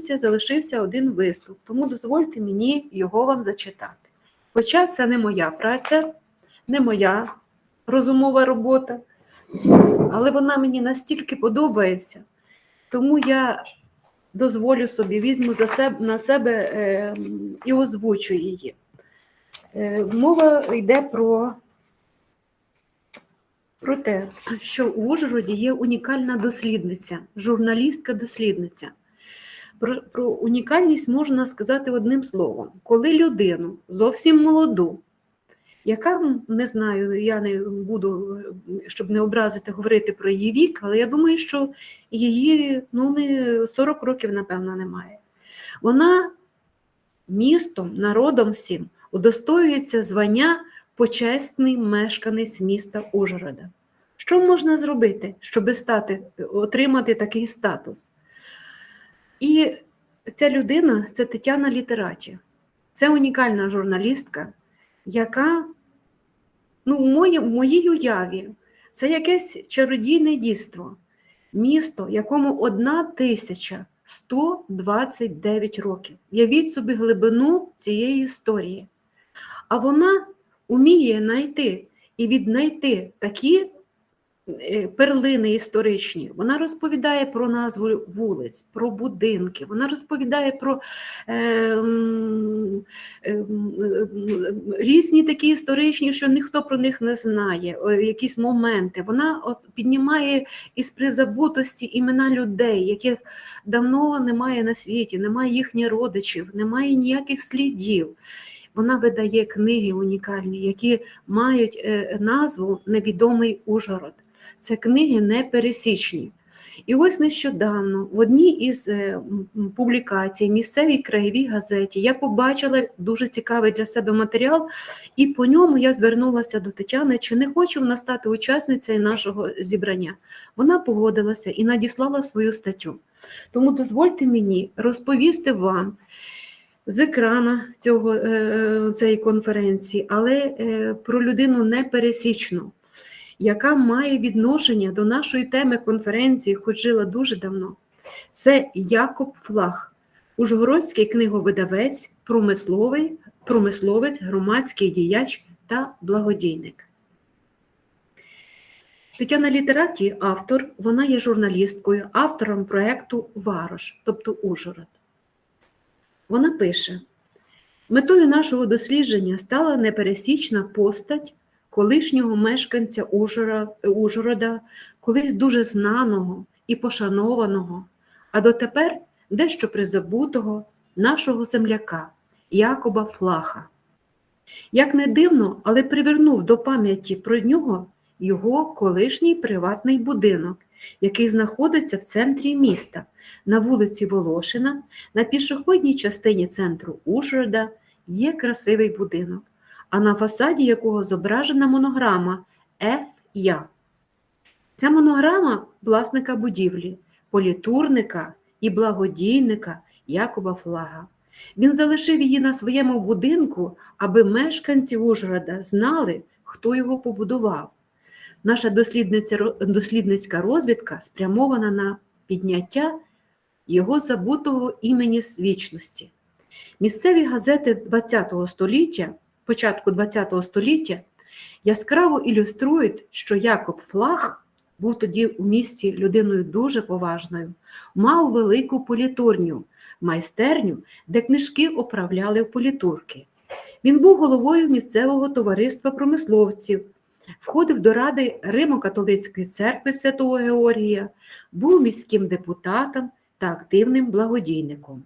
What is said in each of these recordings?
залишився один виступ, тому дозвольте мені його вам зачитати. Хоча це не моя праця, не моя розумова робота, але вона мені настільки подобається, тому я дозволю собі, візьму за себе, на себе е, і озвучу її. Е, мова йде про, про те, що у Ужгороді є унікальна дослідниця, журналістка-дослідниця. Про, про унікальність можна сказати одним словом. Коли людину зовсім молоду, яка не знаю, я не буду, щоб не образити, говорити про її вік, але я думаю, що її ну, не 40 років, напевно, немає. Вона містом, народом всім удостоюється звання почесний мешканець міста Ужгорода. Що можна зробити, щоб стати, отримати такий статус? І ця людина це Тетяна Літераті. Це унікальна журналістка, яка ну, в, моїй, в моїй уяві це якесь чародійне дійство, місто, якому одна тисяча 129 років. Явіть собі глибину цієї історії. А вона вміє знайти і віднайти такі перлини історичні. Вона розповідає про назву вулиць, про будинки, вона розповідає про е, е, різні такі історичні, що ніхто про них не знає, якісь моменти. Вона піднімає із призабутості імена людей, яких давно немає на світі, немає їхніх родичів, немає ніяких слідів. Вона видає книги унікальні, які мають е, назву Невідомий Ужгород. Це книги непересічні. І ось нещодавно в одній із е, публікацій місцевій краєвій газеті я побачила дуже цікавий для себе матеріал, і по ньому я звернулася до Тетяни, чи не хоче вона стати учасницею нашого зібрання. Вона погодилася і надіслала свою статтю. Тому дозвольте мені розповісти вам з екрана цього, е, цієї конференції, але е, про людину непересічну, яка має відношення до нашої теми конференції, хоч жила дуже давно. Це Якоб Флах, ужгородський книговидавець, промисловий, промисловець, громадський діяч та благодійник. Тетяна Літераті, автор, вона є журналісткою, автором проєкту Варош, тобто Ужгород. Вона пише: метою нашого дослідження стала непересічна постать колишнього мешканця Ужгорода, Ужгорода, колись дуже знаного і пошанованого, а дотепер дещо призабутого нашого земляка Якоба Флаха. Як не дивно, але привернув до пам'яті про нього його колишній приватний будинок, який знаходиться в центрі міста на вулиці Волошина, на пішохідній частині центру Ужгорода є красивий будинок, а на фасаді якого зображена монограма Ф. Я. Ця монограма власника будівлі, політурника і благодійника Якоба Флага. Він залишив її на своєму будинку, аби мешканці Ужгорода знали, хто його побудував. Наша дослідницька розвідка спрямована на підняття його забутого імені з вічності. Місцеві газети ХХ століття, початку ХХ століття, яскраво ілюструють, що Якоб Флаг був тоді у місті людиною дуже поважною, мав велику політурню, майстерню, де книжки оправляли в політурки. Він був головою місцевого товариства промисловців, входив до ради Римо-католицької церкви святого Георгія, був міським депутатом та активним благодійником.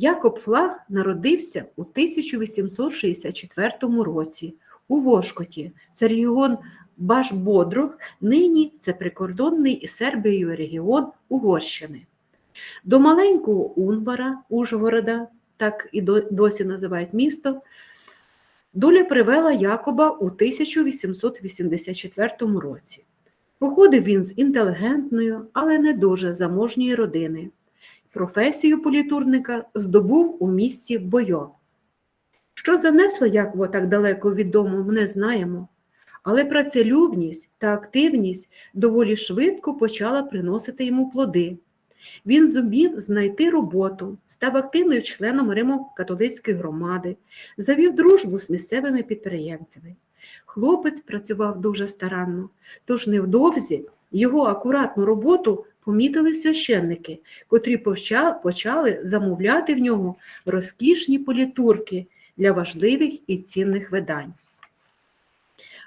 Якоб Флаг народився у 1864 році у Вошкоті, це регіон Баш-Бодруг, нині це прикордонний із Сербією регіон Угорщини. До маленького Унвара, Ужгорода, так і досі називають місто, доля привела Якоба у 1884 році. Походив він з інтелігентної, але не дуже заможньої родини. Професію політурника здобув у місті Бойо. Що занесло Якова так далеко від дому, ми не знаємо, але працелюбність та активність доволі швидко почала приносити йому плоди. Він зумів знайти роботу, став активним членом Римо-католицької громади, завів дружбу з місцевими підприємцями. Хлопець працював дуже старанно, тож невдовзі його акуратну роботу помітили священники, котрі почали замовляти в нього розкішні політурки для важливих і цінних видань.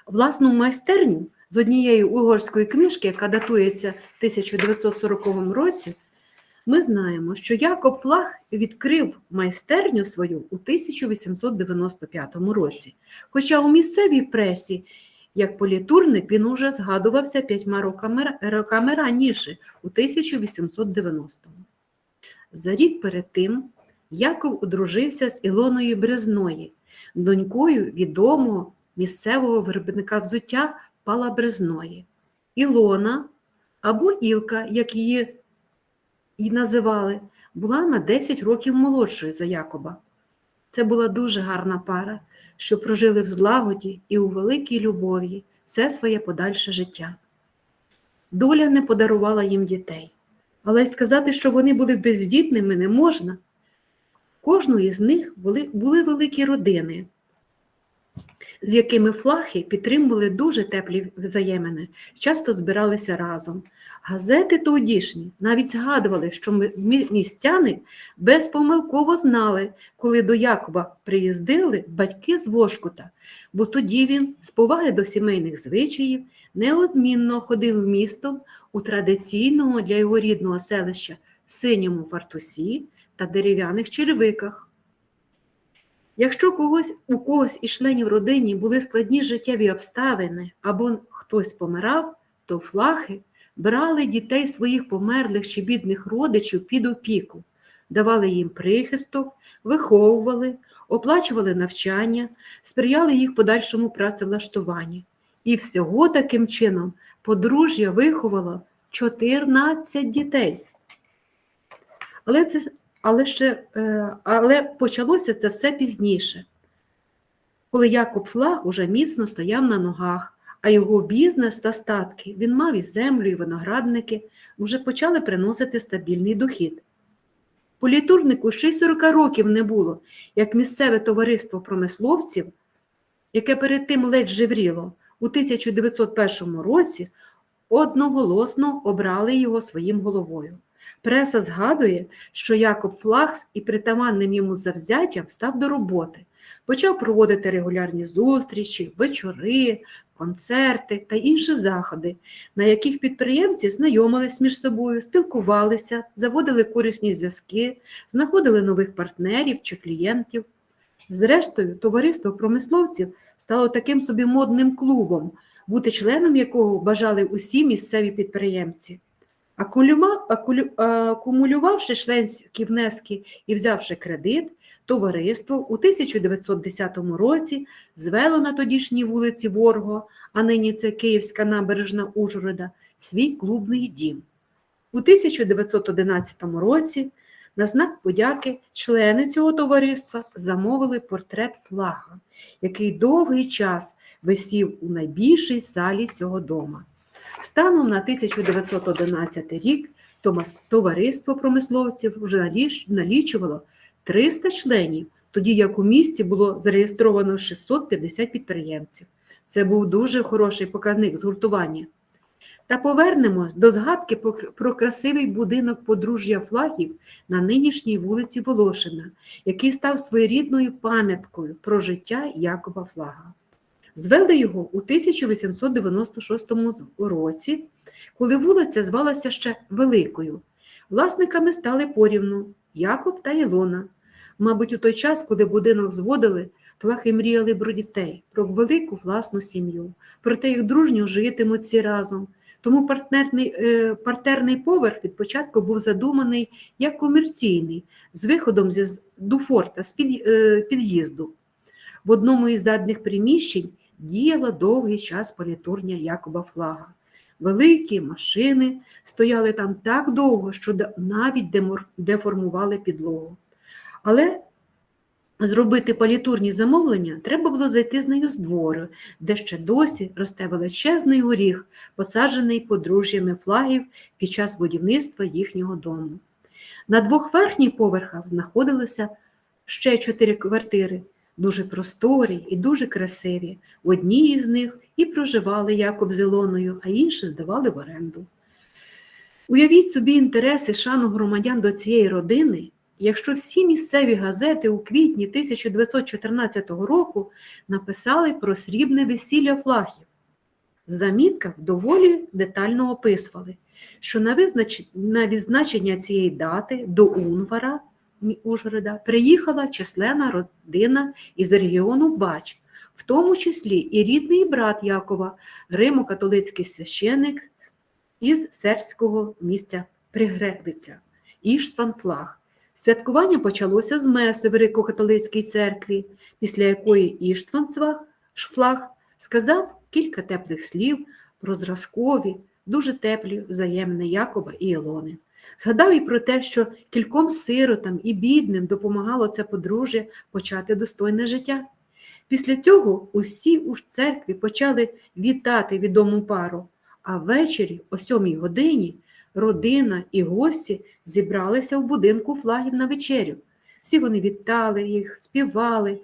Власну майстерню з однієї угорської книжки, яка датується 1940 році, ми знаємо, що Якоб Флаг відкрив майстерню свою у 1895 році. Хоча у місцевій пресі, як політурник, він уже згадувався п'ятьма роками, роками раніше, у 1890-му. За рік перед тим Яков одружився з Ілоною Брезної, донькою відомого місцевого виробника взуття Пала Брезної. Ілона або Ілка, як її і називали, була на 10 років молодшою за Якоба. Це була дуже гарна пара, що прожили в злагоді і у великій любові все своє подальше життя. Доля не подарувала їм дітей, але й сказати, що вони були бездітними, не можна. Кожної з них були, були великі родини, з якими флахи підтримували дуже теплі взаємини, часто збиралися разом. Газети тодішні навіть згадували, що містяни безпомилково знали, коли до Якова приїздили батьки з Вошкута, бо тоді він, з поваги до сімейних звичаїв, неодмінно ходив в місто у традиційному для його рідного селища синьому фартусі та дерев'яних черевиках. Якщо когось, у когось із членів родині були складні життєві обставини або хтось помирав, то флахи брали дітей своїх померлих чи бідних родичів під опіку, давали їм прихисток, виховували, оплачували навчання, сприяли їх подальшому працевлаштуванні. І всього таким чином подружжя виховало 14 дітей. Але, це, але, ще, е, але почалося це все пізніше, коли Якоб Флаг уже міцно стояв на ногах, а його бізнес та статки, він мав і землю, і виноградники, вже почали приносити стабільний дохід. Політурнику ще й 40 років не було, як місцеве товариство промисловців, яке перед тим ледь живріло, у 1901 році одноголосно обрали його своїм головою. Преса згадує, що Якоб Флагс і притаманним йому завзяттям став до роботи, почав проводити регулярні зустрічі, вечори, концерти та інші заходи, на яких підприємці знайомились між собою, спілкувалися, заводили корисні зв'язки, знаходили нових партнерів чи клієнтів. Зрештою, товариство промисловців стало таким собі модним клубом, бути членом якого бажали усі місцеві підприємці. Акумулювавши членські внески і взявши кредит, товариство у 1910 році звело на тодішній вулиці Ворго, а нині це Київська набережна Ужгорода, свій клубний дім. У 1911 році на знак подяки члени цього товариства замовили портрет флага, який довгий час висів у найбільшій залі цього дома. Станом на 1911 рік товариство промисловців вже налічувало 300 членів, тоді як у місті було зареєстровано 650 підприємців. Це був дуже хороший показник згуртування. Та повернемось до згадки про- красивий будинок подружжя флагів на нинішній вулиці Волошина, який став своєрідною пам'яткою про життя Якоба Флага. Звели його у 1896 році, коли вулиця звалася ще Великою. Власниками стали порівну Якоб та Ілона. Мабуть, у той час, коли будинок зводили, флахи мріяли про дітей, про велику власну сім'ю, про те, як дружньо житимуть всі разом. Тому партнерний, е, партерний поверх від початку був задуманий як комерційний, з виходом зі дуфорта, з під, е, під'їзду. В одному із задніх приміщень діяла довгий час політурня Якоба Флага. Великі машини стояли там так довго, що навіть деформували підлогу. Але зробити політурні замовлення, треба було зайти з нею з двору, де ще досі росте величезний горіх, посаджений подружжями флагів під час будівництва їхнього дому. На двох верхніх поверхах знаходилося ще чотири квартири, дуже просторі і дуже красиві. В одній із них і проживали Якоб з Ілоною, а інші здавали в оренду. Уявіть собі інтереси шану громадян до цієї родини, якщо всі місцеві газети у квітні 1914 року написали про срібне весілля флагів. В замітках доволі детально описували, що на, відзначення цієї дати до Унвара Ужгорода приїхала численна родина із регіону Бач, в тому числі і рідний брат Якова, римо-католицький священик із сербського місця Пригребиця, Іштван Флаг. Святкування почалося з меси в Греко-католицькій церкві, після якої Іштван Цваг- Флаг сказав кілька теплих слів про зразкові, дуже теплі взаємини Якоба і Ілони. Згадав і про те, що кільком сиротам і бідним допомагало це подружжя почати достойне життя. Після цього усі у церкві почали вітати відому пару, а ввечері, о сьомій годині, родина і гості зібралися в будинку флагів на вечерю. Всі вони вітали їх, співали,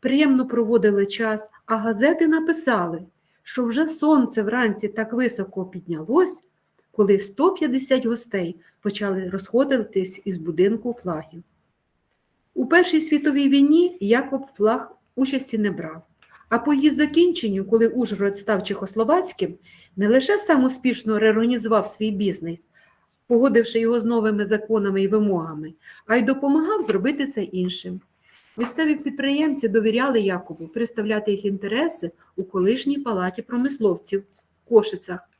приємно проводили час, а газети написали, що вже сонце вранці так високо піднялось, коли 150 гостей почали розходитись із будинку флагів. У Першій світовій війні Якоб Флаг участі не брав, а по її закінченню, коли Ужгород став чехословацьким, не лише сам успішно реорганізував свій бізнес, погодивши його з новими законами і вимогами, а й допомагав зробити це іншим. Місцеві підприємці довіряли Якову представляти їх інтереси у колишній палаті промисловців в Кошицях.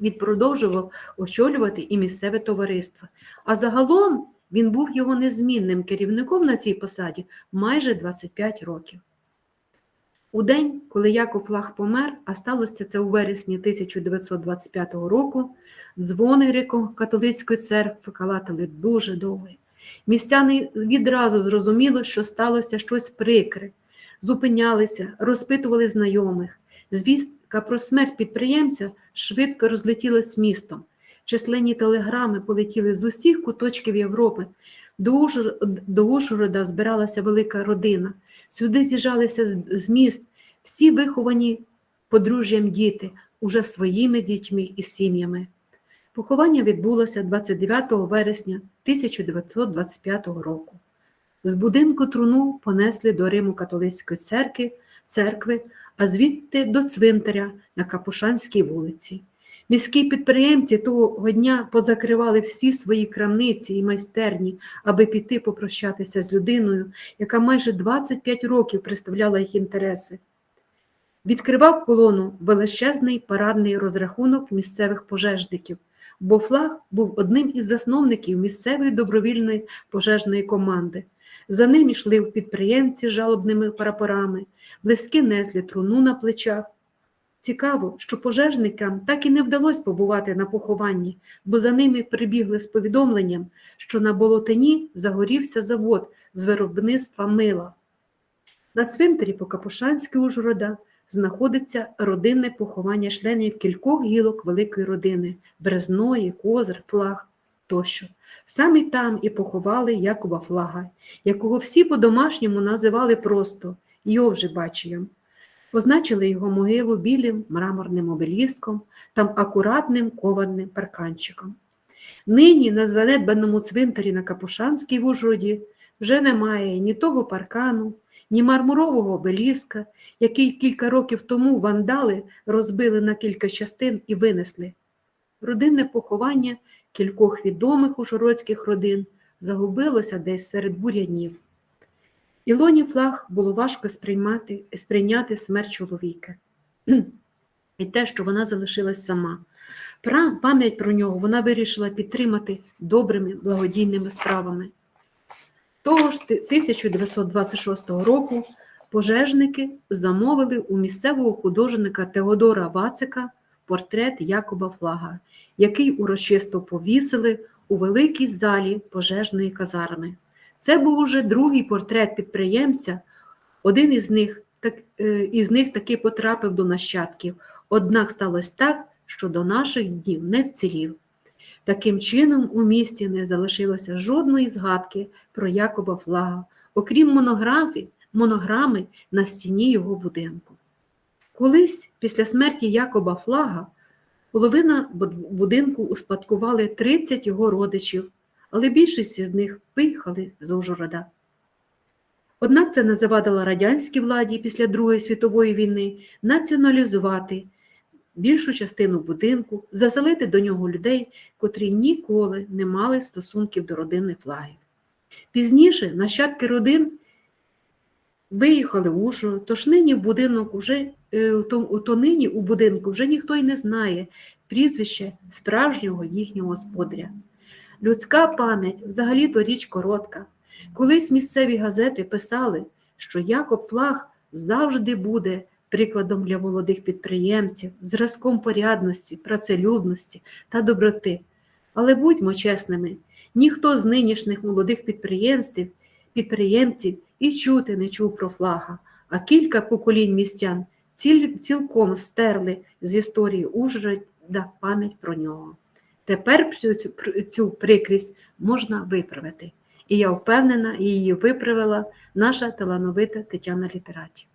Він продовжував очолювати і місцеве товариство. А загалом він був його незмінним керівником на цій посаді майже 25 років. У день, коли Яков Флаг помер, а сталося це у вересні 1925 року, дзвони Греко-католицької церкви калатали дуже довго. Містяни відразу зрозуміли, що сталося щось прикре, зупинялися, розпитували знайомих. Звістка про смерть підприємця швидко розлетілась містом. Численні телеграми полетіли з усіх куточків Європи. До Ужгорода збиралася велика родина. Сюди з'їжджалися з міст всі виховані подружжям діти, уже своїми дітьми і сім'ями. Поховання відбулося 29 вересня 1925 року. З будинку труну понесли до Риму католицької церкви, церкви, а звідти до цвинтаря на Капушанській вулиці. Міські підприємці того дня позакривали всі свої крамниці і майстерні, аби піти попрощатися з людиною, яка майже 25 років представляла їх інтереси. Відкривав колону величезний парадний розрахунок місцевих пожежників, бо флаг був одним із засновників місцевої добровільної пожежної команди. За ним йшли підприємці жалобними прапорами, близькі несли труну на плечах. Цікаво, що пожежникам так і не вдалося побувати на похованні, бо за ними прибігли з повідомленням, що на болотині загорівся завод з виробництва мила. На цвинтарі по Капушанській Ужгорода знаходиться родинне поховання членів кількох гілок великої родини Березної, Козир, Флаг тощо. Саме там і поховали Якова Флага, якого всі по-домашньому називали просто Йовжибачієм. Позначили його могилу білим мраморним обеліском та акуратним кованим парканчиком. Нині на занедбаному цвинтарі на Капушанській в Ужгороді вже немає ні того паркану, ні мармурового обеліска, який кілька років тому вандали розбили на кілька частин і винесли. Родинне поховання кількох відомих ужгородських родин загубилося десь серед бурянів. Ілоні флаг було важко сприймати, сприйняти смерть чоловіка і те, що вона залишилась сама. Пам'ять про нього вона вирішила підтримати добрими благодійними справами. Того ж 1926 року пожежники замовили у місцевого художника Теодора Вацика портрет Якоба Флага, який урочисто повісили у великій залі пожежної казарми. Це був уже другий портрет підприємця. Один із них, так, е, із них таки потрапив до нащадків, однак сталося так, що до наших днів не вцілів. Таким чином, у місті не залишилося жодної згадки про Якоба Флага, окрім монографії, монограми на стіні його будинку. Колись, після смерті Якоба Флага, половина будинку успадкували 30 його родичів, але більшість із них виїхали з Ужгорода. Однак це не завадило радянській владі після Другої світової війни націоналізувати більшу частину будинку, заселити до нього людей, котрі ніколи не мали стосунків до родини флагів. Пізніше нащадки родин виїхали в Ужгород, тож нині будинок уже, е, то нині у будинку вже ніхто й не знає прізвище справжнього їхнього господаря. Людська пам'ять взагалі-то річ коротка. Колись місцеві газети писали, що Якоб Флаг завжди буде прикладом для молодих підприємців, зразком порядності, працелюбності та доброти. Але будьмо чесними, ніхто з нинішніх молодих підприємців, підприємців і чути не чув про флага, а кілька поколінь містян ціль, цілком стерли з історії Ужгорода пам'ять про нього. Тепер цю, цю, прикрість можна виправити. І я впевнена, її виправила наша талановита Тетяна Літераті.